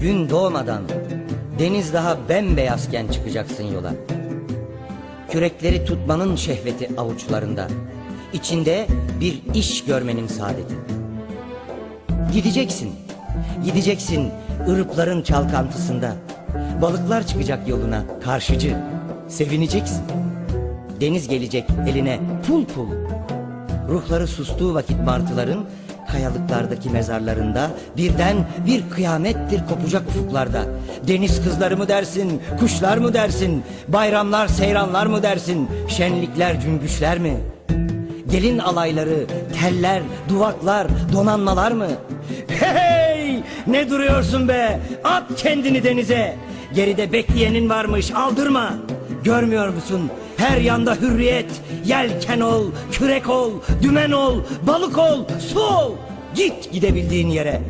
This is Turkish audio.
Gün doğmadan deniz daha bembeyazken çıkacaksın yola. Kürekleri tutmanın şehveti avuçlarında. İçinde bir iş görmenin saadeti. Gideceksin, gideceksin ırıpların çalkantısında. Balıklar çıkacak yoluna karşıcı, sevineceksin. Deniz gelecek eline pul pul. Ruhları sustuğu vakit martıların kayalıklardaki mezarlarında birden bir kıyamettir kopacak ufuklarda. Deniz kızları mı dersin, kuşlar mı dersin, bayramlar seyranlar mı dersin, şenlikler cümbüşler mi? Gelin alayları, teller, duvaklar, donanmalar mı? Hey! Ne duruyorsun be? At kendini denize. Geride bekleyenin varmış, aldırma. Görmüyor musun? Her yanda hürriyet. Yelken ol, kürek ol, dümen ol, balık ol, su ol. Git gidebildiğin yere.